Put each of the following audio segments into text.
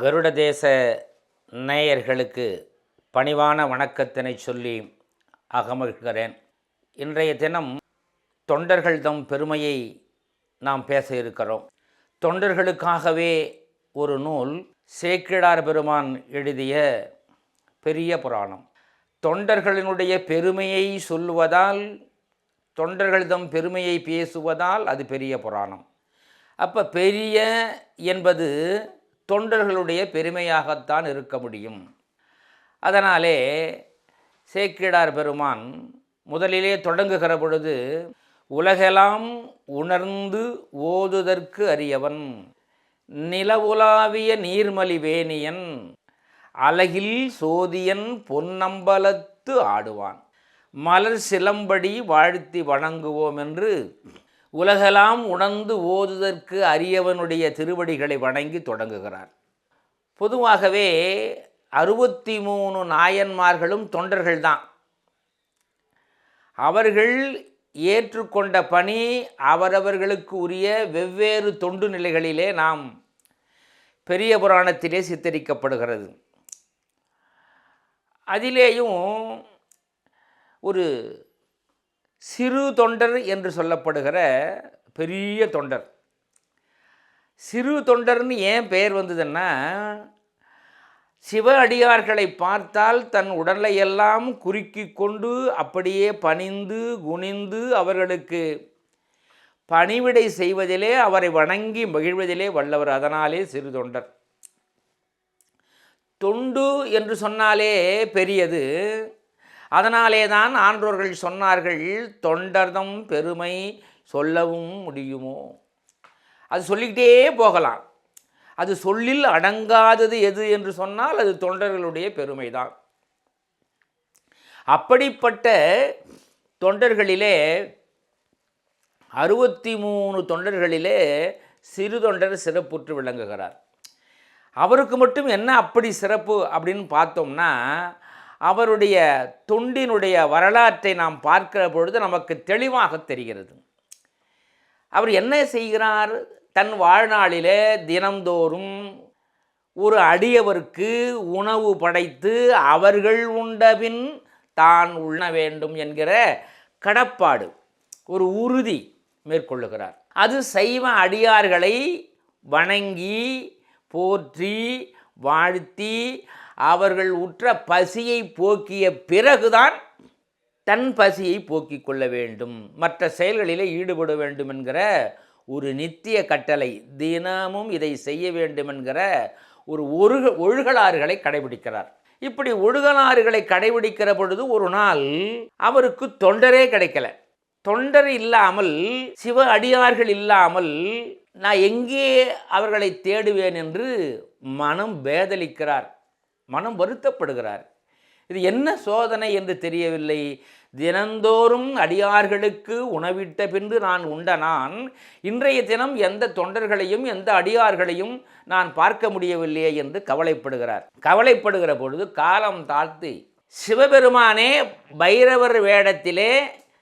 கருட தேச நேயர்களுக்கு பணிவான வணக்கத்தினை சொல்லி அகமகிழ்கிறேன். இன்றைய தினம் தொண்டர்கள் தம் பெருமையை நாம் பேச இருக்கிறோம். தொண்டர்களுக்காகவே ஒரு நூல் சேக்கிழார் பெருமான் எழுதிய பெரிய புராணம். தொண்டர்களினுடைய பெருமையை சொல்லுவதால் தொண்டர்கள் தம் பெருமையை பேசுவதால் அது பெரிய புராணம். அப்போ பெரிய என்பது தொண்டர்களுடைய பெருமையாகத்தான் இருக்க முடியும். அதனாலே சேக்கிடார் பெருமான் முதலிலே தொடங்குகிற பொழுது உலகெல்லாம் உணர்ந்து ஓதுதற்கு அறியவன் நிலவுலாவிய நீர்மலி வேணியன் அலகில் சோதியன் பொன்னம்பலத்து ஆடுவான். மலர் சிலம்படி வாழ்த்தி வணங்குவோம் என்று உலகெல்லாம் உணர்ந்து ஓதுதற்கு அரியவனுடைய திருவடிகளை வணங்கி தொடங்குகிறார். பொதுவாகவே அறுபத்தி மூணு நாயன்மார்களும் தொண்டர்கள்தான் அவர்கள் ஏற்றுக்கொண்ட பணி அவரவர்களுக்கு உரிய வெவ்வேறு தொண்டு நிலைகளிலே நாம் பெரிய புராணத்திலே சித்தரிக்கப்படுகிறது. அதிலேயும் ஒரு சிறு தொண்டர் என்று சொல்லப்படுகிற பெரிய தொண்டர். சிறு தொண்டர்னு ஏன் பெயர் வந்ததுன்னா சிவ அடியார்களை பார்த்தால் தன் உடலை எல்லாம் குறுக்கி கொண்டு அப்படியே பணிந்து குனிந்து அவர்களுக்கு பணிவிடை செய்வதிலே அவரை வணங்கி மகிழ்வதிலே வல்லவர். அதனாலே சிறு தொண்டர். தொண்டு என்று சொன்னாலே பெரியது. அதனாலே தான் ஆன்றோர்கள் சொன்னார்கள் தொண்டர்தம் பெருமை சொல்லவும் முடியுமோ? அது சொல்லிக்கிட்டே போகலாம். அது சொல்லில் அடங்காதது எது என்று சொன்னால் அது தொண்டர்களுடைய பெருமை தான் அப்படிப்பட்ட தொண்டர்களிலே அறுபத்தி மூணு தொண்டர்களிலே சிறு தொண்டர் சிறப்புற்று விளங்குகிறார். அவருக்கு மட்டும் என்ன அப்படி சிறப்பு அப்படின்னு பார்த்தோம்னா அவருடைய தொண்டினுடைய வரலாற்றை நாம் பார்க்கிற பொழுது நமக்கு தெளிவாக தெரிகிறது. அவர் என்ன செய்கிறார்? தன் வாழ்நாளிலே தினந்தோறும் ஒரு அடியவருக்கு உணவு படைத்து அவர்கள் உண்டபின் தான் உண்ண வேண்டும் என்கிற கடப்பாடு ஒரு உறுதி மேற்கொள்ளுகிறார். அது சைவ அடியார்களை வணங்கி போற்றி வாழ்த்தி அவர்கள் உற்ற பசியை போக்கிய பிறகுதான் தன் பசியை போக்கிக் கொள்ள வேண்டும். மற்ற செயல்களிலே ஈடுபட வேண்டும் என்கிற ஒரு நித்திய கட்டளை. தினமும் இதை செய்ய வேண்டும் என்கிற ஒரு ஒழுக ஒழுகலாறுகளை கடைபிடிக்கிறார். இப்படி ஒழுகலாறுகளை கடைபிடிக்கிற பொழுது ஒரு நாள் அவருக்கு தொண்டரே கிடைக்கல. தொண்டர் இல்லாமல் சிவ அடியார்கள் இல்லாமல் நான் எங்கே அவர்களை தேடுவேன் என்று மனம் வேதலிக்கிறார். மனம் வருத்தப்படுகிறார். இது என்ன சோதனை என்று தெரியவில்லை. தினந்தோறும் அடியார்களுக்கு உணவிட்ட பின்பு நான் உண்ட நான் இன்றைய தினம் எந்த தொண்டர்களையும் எந்த அடியார்களையும் நான் பார்க்க முடியவில்லையே என்று கவலைப்படுகிறார். கவலைப்படுகிற பொழுது காலம் தாழ்த்தி சிவபெருமானே பைரவர் வேடத்திலே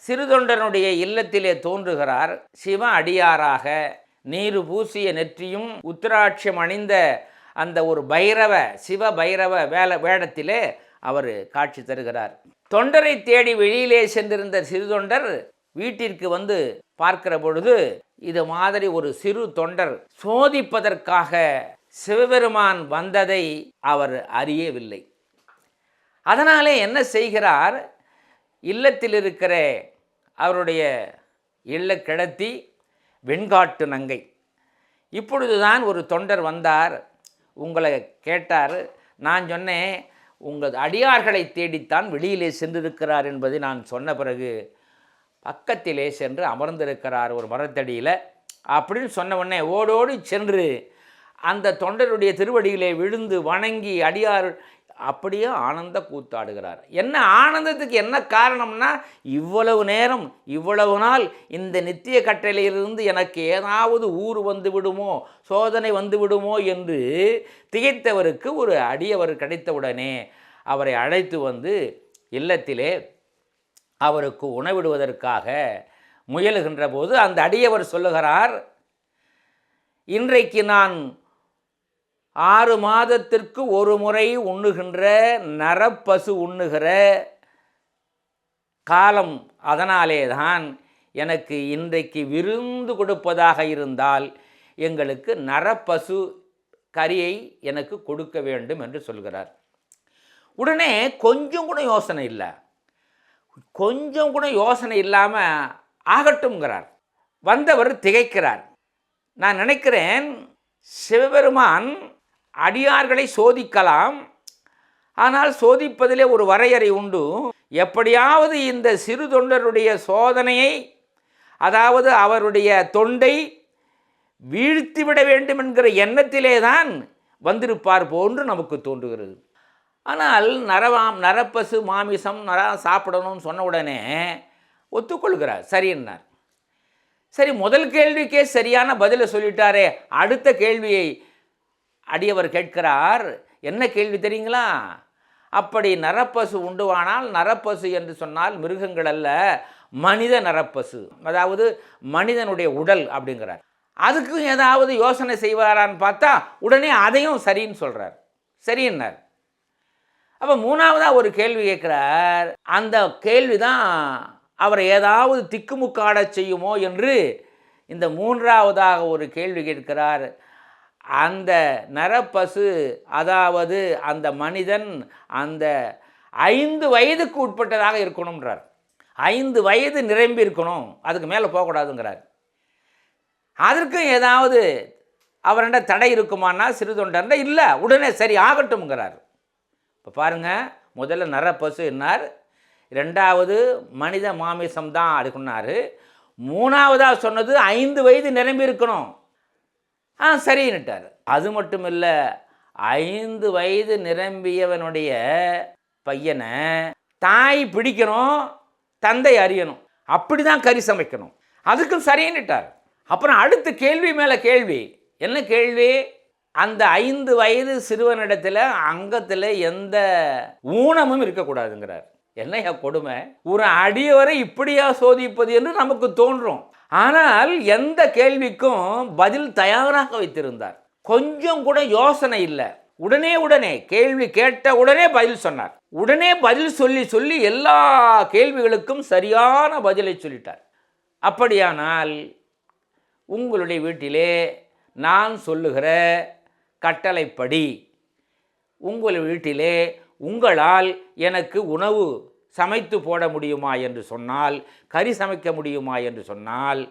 சிறுதொண்டனுடைய இல்லத்திலே தோன்றுகிறார். சிவ அடியாராக நீரு பூசிய நெற்றியும் உத்தராட்சியம் அணிந்த அந்த ஒரு பைரவ சிவ பைரவ வேல வேடத்திலே அவர் காட்சி தருகிறார். தொண்டரை தேடி வெளியிலே சென்றிருந்த சிறு தொண்டர் வீட்டிற்கு வந்து பார்க்கிற பொழுது இது மாதிரி ஒரு சிறு தொண்டர் சோதிப்பதற்காக சிவபெருமான் வந்ததை அவர் அறியவில்லை. அதனாலே என்ன செய்கிறார்? இல்லத்தில் இருக்கிற அவருடைய இல்ல கிடத்தி வெண்காட்டு நங்கை. இப்பொழுதுதான் ஒரு தொண்டர் வந்தார். உங்களை கேட்டார். நான் சொன்னேன் உங்கள் அடியார்களை தேடித்தான் வெளியிலே சென்றிருக்கிறார் என்பதை நான் சொன்ன பிறகு பக்கத்திலே சென்று அமர்ந்திருக்கிறார் ஒரு மரத்தடியில் அப்படின்னு சொன்ன உடனே ஓடோடி சென்று அந்த தொண்டருடைய திருவடியிலே விழுந்து வணங்கி அடியார் அப்படியே ஆனந்த கூத்தாடுகிறார். என்ன ஆனந்தத்துக்கு என்ன காரணம்னா இவ்வளவு நேரம் இவ்வளவு நாள் இந்த நித்திய கட்டளையிலிருந்து எனக்கு ஏதாவது ஊர் வந்து விடுமோ சோதனை வந்து விடுமோ என்று திகைத்தவருக்கு ஒரு அடியவர் கிடைத்தவுடனே அவரை அழைத்து வந்து இல்லத்திலே அவருக்கு உணவிடுவதற்காக முயலுகின்ற போது அந்த அடியவர் சொல்லுகிறார் இன்றைக்கு நான் ஆறு மாதத்திற்கு ஒரு முறை உண்ணுகின்ற நரப்பசு உண்ணுகிற காலம் அதனாலே தான் எனக்கு இன்றைக்கு விருந்து கொடுப்பதாக இருந்தால் எங்களுக்கு நரப்பசு கறியை எனக்கு கொடுக்க வேண்டும் என்று சொல்கிறார். உடனே கொஞ்சம் கூட யோசனை இல்லை. கொஞ்சம் கூட யோசனை இல்லாமல் ஆகட்டும்ங்கிறார். வந்தவர் திகைக்கிறார். நான் நினைக்கிறேன் சிவபெருமான் அடியார்களை சோதிக்கலாம். ஆனால் சோதிப்பதிலே ஒரு வரையறை உண்டு. எப்படியாவது இந்த சிறு தொண்டருடைய சோதனையை அதாவது அவருடைய தொண்டை வீழ்த்திவிட வேண்டும் என்கிற எண்ணத்திலே தான் வந்திருப்பார் போன்று நமக்கு தோன்றுகிறது. ஆனால் நரவாம் நரப்பசு மாமிசம் நர சாப்பிடணும்னு சொன்ன உடனே ஒத்துக்கொள்கிறார். சரின்னார் சரி முதல் கேள்விக்கே சரியான பதிலை சொல்லிட்டாரே அடுத்த கேள்வியை அடியவர் கேட்கிறார் என்ன கேள்வி தெரியுங்களா? அப்படி நரப்பசு உண்டுவானால் நரப்பசு என்று சொன்னால் மிருகங்கள் அல்ல மனித நரப்பசு. அதாவது மனிதனுடைய உடல் அப்படிங்கிறார். அதுக்கும் ஏதாவது யோசனை செய்வாரான்னு பார்த்தா உடனே அதையும் சரின்னு சொல்கிறார் சரின்னார். அப்போ மூணாவதாக ஒரு கேள்வி கேட்குறார். அந்த கேள்வி தான் அவரை ஏதாவது திக்குமுக்காட செய்யுமோ என்று இந்த மூன்றாவதாக ஒரு கேள்வி கேட்கிறார். அந்த நரப்பசு அதாவது அந்த மனிதன் அந்த ஐந்து வயதுக்கு உட்பட்டதாக இருக்கணுன்றார் ஐந்து வயது நிரம்பி இருக்கணும் அதுக்கு மேலே போகக்கூடாதுங்கிறார். அதற்கும் ஏதாவது அவர்கிட்ட தடை இருக்குமானா சிறு தொண்டர்னா இல்லை உடனே சரி ஆகட்டும்ங்கிறார். இப்போ பாருங்கள் முதல்ல நரப்பசு என்னார்? ரெண்டாவது மனித மாமிசம் தான் அடுக்குனாரு மூணாவதாக சொன்னது ஐந்து வயது நிரம்பி இருக்கணும். ஆ சரின்னுட்டார். அது மட்டும் இல்லை ஐந்து வயது நிரம்பியவனுடைய பையனை தாய் பிடிக்கணும் தந்தை அறியணும். அப்படி தான் கறி சமைக்கணும். அதுக்கும் சரின்னுட்டார். அப்புறம் அடுத்த கேள்வி மேலே கேள்வி. என்ன கேள்வி? அந்த ஐந்து வயது சிறுவனிடத்தில் அங்கத்தில் எந்த ஊனமும் இருக்கக்கூடாதுங்கிறார். என்னையா கொடுமை? ஒரு அடியவரை இப்படியா சோதிப்பது என்று நமக்கு தோன்றும். ஆனால் எந்த கேள்விக்கும் பதில் தயாராக வைத்திருந்தார். கொஞ்சம் கூட யோசனை இல்லை. உடனே உடனே கேள்வி கேட்ட உடனே பதில் சொன்னார். உடனே பதில் சொல்லி சொல்லி எல்லா கேள்விகளுக்கும் சரியான பதிலை சொல்லிட்டார். அப்படியானால் உங்களுடைய வீட்டிலே நான் சொல்லுகிற கட்டளைப்படி உங்கள் வீட்டிலே உங்களால் எனக்கு உணவு சமைத்து போட முடியுமா என்று சொன்னால் கறி சமைக்க முடியுமா என்று சொன்னால்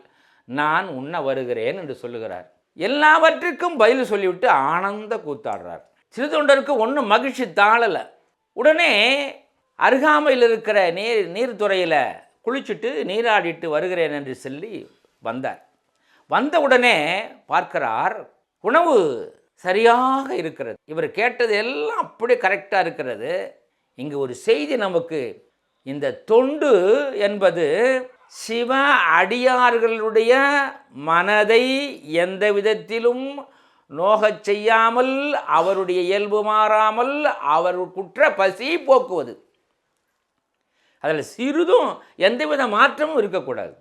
நான் உண்ண வருகிறேன் என்று சொல்லுகிறார். எல்லாவற்றிற்கும் பதில் சொல்லிவிட்டு ஆனந்த கூத்தாடுறார். சிறு தொண்டருக்கு ஒன்றும் மகிழ்ச்சி தாழலை. உடனே அருகாமையில் இருக்கிற நீர் நீர்த்துறையில் குளிச்சுட்டு நீராடிட்டு வருகிறேன் என்று சொல்லி வந்தார். வந்த உடனே பார்க்கிறார் உணவு சரியாக இருக்கிறது. இவர் கேட்டது எல்லாம் அப்படியே கரெக்டாக இருக்கிறது. இங்கே ஒரு செய்தி நமக்கு இந்த தொண்டு என்பது சிவ அடியார்களுடைய மனதை எந்த விதத்திலும் நோகச் செய்யாமல் அவருடைய இயல்பு மாறாமல் அவர் குற்ற பசி போக்குவது. அதில் சிறிதும் எந்தவித மாற்றமும் இருக்கக்கூடாது.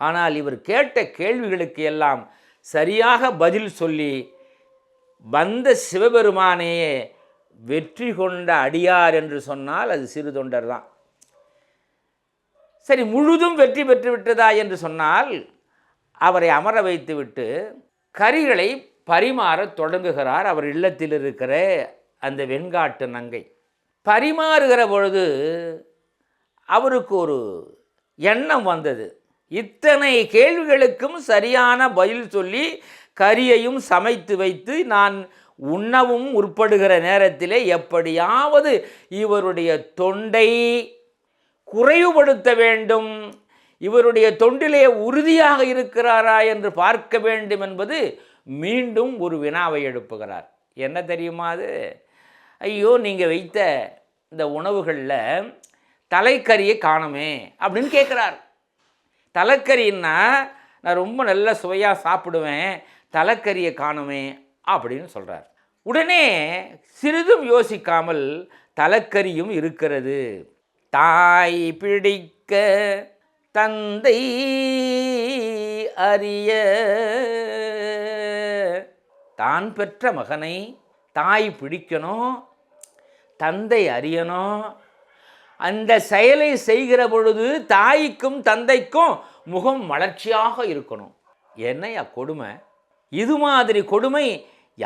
ஆனால் இவர் கேட்ட கேள்விகளுக்கு எல்லாம் சரியாக பதில் சொல்லி வந்த சிவபெருமானையே வெற்றி கொண்ட அடியார் என்று சொன்னால் அது சிறு தொண்டர் தான். சரி முழுதும் வெற்றி பெற்று விட்டதா என்று சொன்னால் அவரை அமர வைத்துவிட்டு கரிகளை பரிமாறத் தொடங்குகிறார் அவர் இல்லத்தில் இருக்கிற அந்த வெண்காட்டு நங்கை. பரிமாறுகிற பொழுது அவருக்கு ஒரு எண்ணம் வந்தது. இத்தனை கேள்விகளுக்கும் சரியான பதில் சொல்லி கரியையும் சமைத்து வைத்து நான் உண்ணவும் உட்படுகிற நேரத்திலே எப்படியாவது இவருடைய தொண்டை குறைவுபடுத்த வேண்டும். இவருடைய தொண்டிலே உறுதியாக இருக்கிறாரா என்று பார்க்க வேண்டும் என்பது மீண்டும் ஒரு வினாவை எழுப்புகிறார். என்ன தெரியுமா அது? ஐயோ நீங்கள் வைத்த இந்த உணவுகளில் தலைக்கறியை காணுமே அப்படின்னு கேட்குறார். தலைக்கறின்னா நான் ரொம்ப நல்ல சுவையாக சாப்பிடுவேன் தலைக்கறியை காணுமே அப்படின்னு சொல்கிறார் உடனே சிறிதும் யோசிக்காமல் தலக்கரியும் இருக்கிறது. தாய் பிடிக்க தந்தை அறிய. தான் பெற்ற மகனை தாய் பிடிக்கணும் தந்தை அறியணும் அந்த செயலை செய்கிற பொழுது தாய்க்கும் தந்தைக்கும் முகம் மலர்ச்சியாக இருக்கணும். என்னையா கொடுமை? இது மாதிரி கொடுமை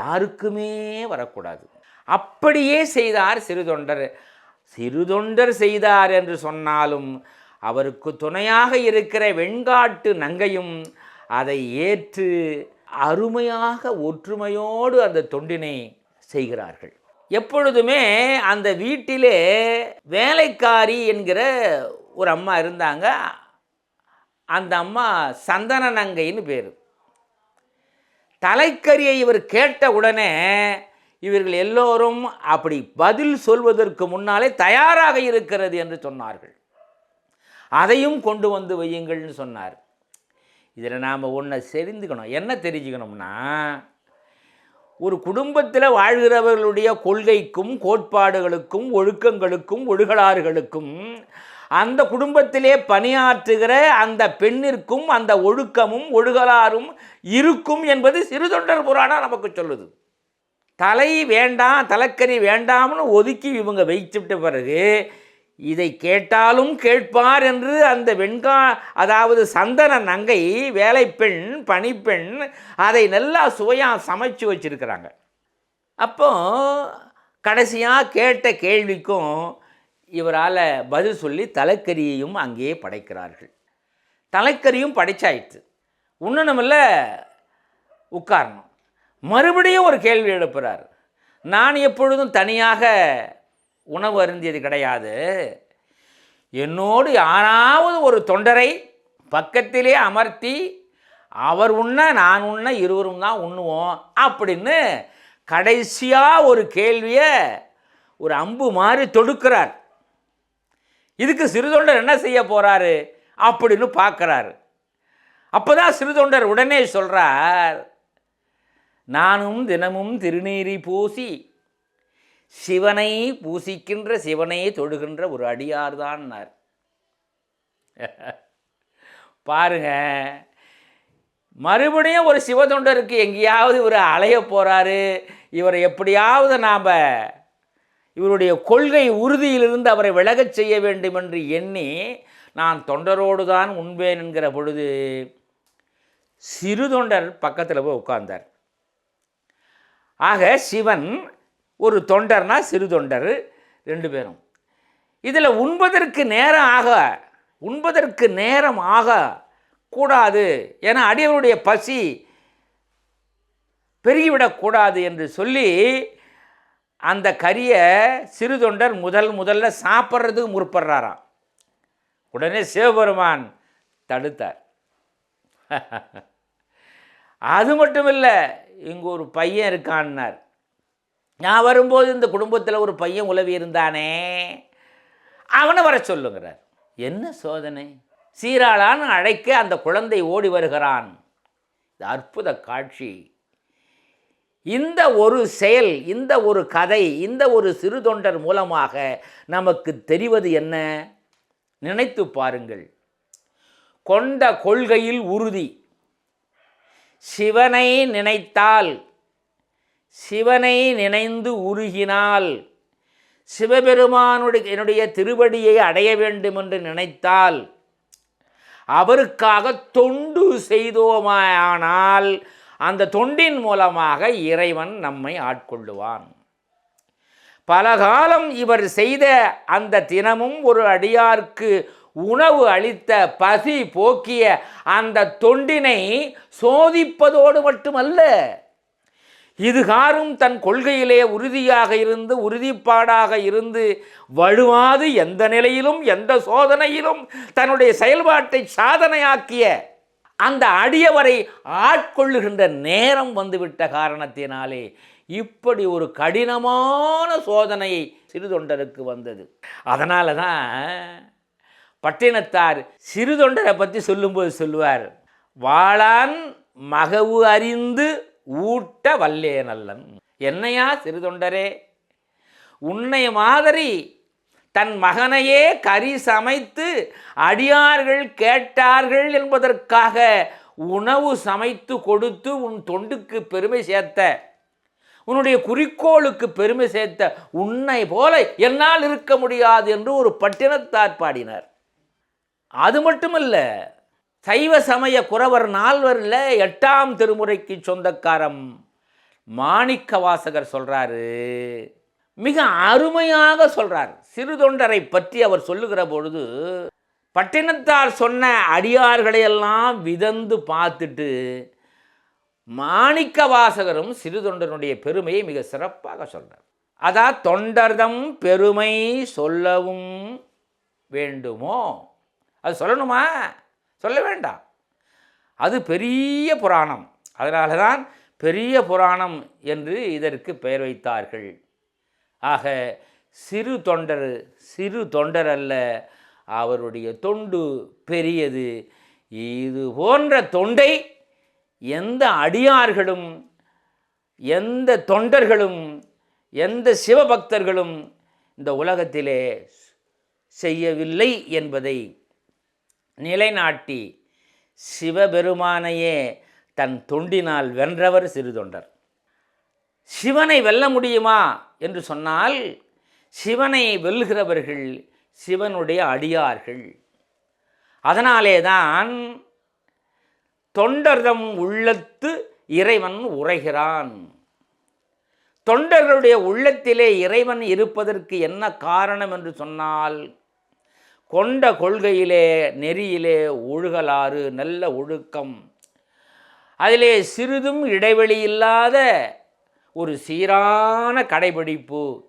யாருக்குமே வரக்கூடாது. அப்படியே செய்தார் சிறுதொண்டர். சிறுதொண்டர் செய்தார் என்று சொன்னாலும் அவருக்கு துணையாக இருக்கிற வெண்காட்டு நங்கையும் அதை ஏற்று அருமையாக ஒற்றுமையோடு அந்த தொண்டினை செய்கிறார்கள். எப்பொழுதுமே அந்த வீட்டிலே வேலைக்காரி என்கிற ஒரு அம்மா இருந்தாங்க. அந்த அம்மா சந்தன நங்கைன்னு பேர். தலைக்கரியை இவர் கேட்ட உடனே இவர்கள் எல்லோரும் அப்படி பதில் சொல்வதற்கு முன்னாலே தயாராக இருக்கிறது என்று சொன்னார்கள். அதையும் கொண்டு வந்து வையுங்கள்னு சொன்னார். இதில் நாம் ஒன்றை தெரிந்துக்கணும் என்ன தெரிஞ்சுக்கணும்னா ஒரு குடும்பத்தில் வாழ்கிறவர்களுடைய கொள்கைக்கும் கோட்பாடுகளுக்கும் ஒழுக்கங்களுக்கும் ஒழுகலாறுகளுக்கும் அந்த குடும்பத்திலே பணியாற்றுகிற அந்த பெண்ணிற்கும் அந்த ஒழுக்கமும் ஒழுகலாறும் இருக்கும் என்பது சிறுதொண்டர் புராணம் நமக்கு சொல்லுது. தலை வேண்டாம் தலைக்கறி வேண்டாம்னு ஒதுக்கி இவங்க வைத்துவிட்ட பிறகு இதை கேட்டாலும் கேட்பார் என்று அந்த வெண்கா அதாவது சந்தன நங்கை வேலைப்பெண் பணிப்பெண் அதை நல்லா சுவையாக சமைச்சு வச்சிருக்கிறாங்க. அப்போ கடைசியாக கேட்ட கேள்விக்கும் இவரால் பதில் சொல்லி தலைக்கரியையும் அங்கேயே படைக்கிறார்கள். தலைக்கரியும் படைச்சாயிற்று. உண்ணணுமில்ல உட்காரணும். மறுபடியும் ஒரு கேள்வி எழுப்புறார். நான் எப்பொழுதும் தனியாக உணவு அருந்தியது கிடையாது. என்னோடு யாராவது ஒரு தொண்டரை பக்கத்திலே அமர்த்தி அவர் உண்ண நான் உண்ண இருவரும் தான் உண்ணுவோம் அப்படின்னு கடைசியாக ஒரு கேள்வியை ஒரு அம்பு மாதிரி தொடுக்கிறார். இதுக்கு சிறுதொண்டர் என்ன செய்ய போகிறாரு அப்படின்னு பார்க்குறாரு. அப்போ தான் சிறுதொண்டர் உடனே சொல்கிறார் நானும் தினமும் திருநீரி பூசி சிவனை பூசிக்கின்ற சிவனை தொழுகின்ற ஒரு அடியார்தான்னார் பாருங்க மறுபடியும் ஒரு சிவதொண்டருக்கு எங்கேயாவது இவர் அலைய போகிறாரு இவரை எப்படியாவது நாம் இவருடைய கொள்கை உறுதியிலிருந்து அவரை விலகச் செய்ய வேண்டும் என்று எண்ணி நான் தொண்டரோடு தான் உண்பேன் என்கிற பொழுது சிறு தொண்டர் பக்கத்தில் போய் உட்கார்ந்தார். ஆக சிவன் ஒரு தொண்டர்னா சிறு தொண்டர் ரெண்டு பேரும். இதில் உண்பதற்கு நேரம் ஆக உண்பதற்கு நேரம் ஆக கூடாது ஏன்னா அடியவருடைய பசி பெருகிவிடக்கூடாது என்று சொல்லி அந்த கறியை சிறு தொண்டர் முதல் முதல்ல சாப்பிட்றதுக்கு முற்படுறாராம். உடனே சிவபெருமான் தடுத்தார். அது மட்டும் இல்லை இங்கே ஒரு பையன் இருக்கான்னார். நான் வரும்போது இந்த குடும்பத்தில் ஒரு பையன் உலவி இருந்தானே அவனை வர சொல்லுங்கிறார். என்ன சோதனை? சீராளான்னு அழைக்க அந்த குழந்தை ஓடி வருகிறான். இது அற்புத காட்சி. இந்த ஒரு செயல் இந்த ஒரு கதை இந்த ஒரு சிறு தொண்டர் மூலமாக நமக்கு தெரிவது என்ன? நினைத்து பாருங்கள். கொண்ட கொள்கையில் உறுதி. சிவனை நினைத்தால் சிவனை நினைந்து உருகினால் சிவபெருமானுடைய என்னுடைய திருவடியை அடைய வேண்டும் என்று நினைத்தால் அவருக்காக தொண்டு செய்தோமானால் அந்த தொண்டின் மூலமாக இறைவன் நம்மை ஆட்கொள்ளுவான். பல காலம் இவர் செய்த அந்த தினமும் ஒரு அடியார்க்கு உணவு அளித்த பசி போக்கிய அந்த தொண்டினை சோதிப்பதோடு மட்டுமல்ல இதுகாரும் தன் கொள்கையிலே உறுதியாக இருந்து உறுதிப்பாடாக இருந்து வழுவாது எந்த நிலையிலும் எந்த சோதனையிலும் தன்னுடைய செயல்பாட்டை சாதனையாக்கிய அந்த அடியவரை ஆட்கொள்ளுகின்ற நேரம் வந்துவிட்ட காரணத்தினாலே இப்படி ஒரு கடினமான சோதனையை சிறுதொண்டருக்கு வந்தது. அதனால தான் பட்டினத்தார் சிறுதொண்டரை பற்றி சொல்லும்போது சொல்லுவார் வாளான் மகவு அறிந்து ஊட்ட வல்லே நல்லன் என்னையா சிறுதொண்டரே? உன்னை மாதிரி தன் மகனையே கறி சமைத்து அடியார்கள் கேட்டார்கள் என்பதற்காக உணவு சமைத்து கொடுத்து உன் தொண்டுக்கு பெருமை சேர்த்த உன்னுடைய குறிக்கோளுக்கு பெருமை சேர்த்த உன்னை போல என்னால் இருக்க முடியாது என்று ஒரு பட்டினத்தார் பாடினார். அது மட்டுமல்ல சைவ சமய குறவர் நால்வரில் எட்டாம் திருமுறைக்கு சொந்தக்காரம் மாணிக்க வாசகர் மிக அருமையாக சொல்கிறார் சிறு தொண்டரை பற்றி அவர் சொல்லுகிற பொழுது பட்டினத்தார் சொன்ன அடியார்களையெல்லாம் விதந்து பார்த்துட்டு மாணிக்க வாசகரும் சிறு தொண்டனுடைய பெருமையை மிக சிறப்பாக சொல்கிறார் அதான் தொண்டர்தம் பெருமை சொல்லவும் வேண்டுமோ? அது சொல்லணுமா? சொல்ல வேண்டாம். அது பெரிய புராணம். அதனால தான் பெரிய புராணம் என்று இதற்கு பெயர் வைத்தார்கள். ஆக சிறு தொண்டர் சிறு தொண்டர் அல்ல அவருடைய தொண்டு பெரியது. இது போன்ற தொண்டை எந்த அடியார்களும் எந்த தொண்டர்களும் எந்த சிவபக்தர்களும் இந்த உலகத்திலே செய்யவில்லை என்பதை நிலைநாட்டி சிவபெருமானையே தன் தொண்டினால் வென்றவர் சிறு தொண்டர். சிவனை வெல்ல முடியுமா என்று சொன்னால் சிவனை வெல்கிறவர்கள் சிவனுடைய அடியார்கள். அதனாலே தான் தொண்டர்தம் உள்ளத்து இறைவன் உரைகிறான். தொண்டர்களுடைய உள்ளத்திலே இறைவன் இருப்பதற்கு என்ன காரணம் என்று சொன்னால் கொண்ட கொள்கையிலே நெறியிலே ஒழுகலாறு நல்ல ஒழுக்கம். அதிலே சிறிதும் இடைவெளி இல்லாத ஒரு சீரான கடைபிடிப்பு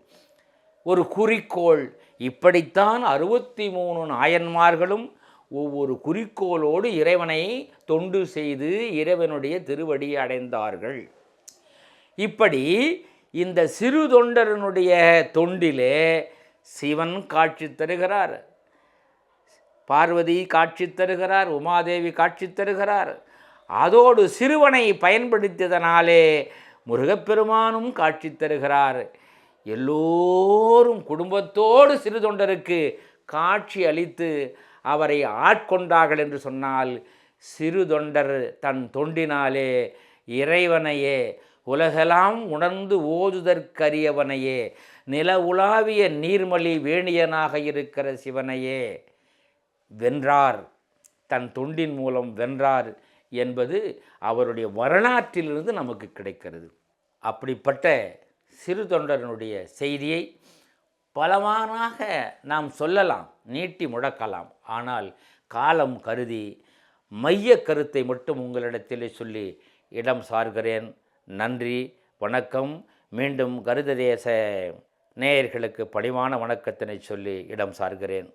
ஒரு குறிக்கோள். இப்படித்தான் அறுபத்தி மூணு நாயன்மார்களும் ஒவ்வொரு குறிக்கோளோடு இறைவனை தொண்டு செய்து இறைவனுடைய திருவடியை அடைந்தார்கள். இப்படி இந்த சிறு தொண்டரனுடைய தொண்டிலே சிவன் காட்சி தருகிறார். பார்வதி காட்சி தருகிறார் உமாதேவி காட்சி தருகிறார். அதோடு சிறுவனை பயன்படுத்தியதனாலே முருகப்பெருமானும் காட்சி தருகிறார். எல்லோரும் குடும்பத்தோடு சிறு தொண்டருக்கு காட்சி அளித்து அவரை ஆட்கொண்டார்கள் என்று சொன்னால் சிறு தொண்டர் தன் தொண்டினாலே இறைவனையே உலகெல்லாம் உணர்ந்து ஓதுதற்கரியவனையே நில உலாவிய நீர்மலி வேணியனாக இருக்கிற சிவனையே வென்றார். தன் தொண்டின் மூலம் வென்றார். என்பது அவருடைய வரலாற்றிலிருந்து நமக்கு கிடைக்கிறது. அப்படிப்பட்ட சிறு தொண்டரனுடைய செய்தியை பலவாறாக நாம் சொல்லலாம் நீட்டி முழக்கலாம் ஆனால் காலம் கருதி மைய கருத்தை மட்டும் உங்களிடத்திலே சொல்லி இடம் சார்கிறேன். நன்றி வணக்கம். மீண்டும் கருத தேச நேயர்களுக்கு பணிவான வணக்கத்தினை சொல்லி இடம் சார்கிறேன்.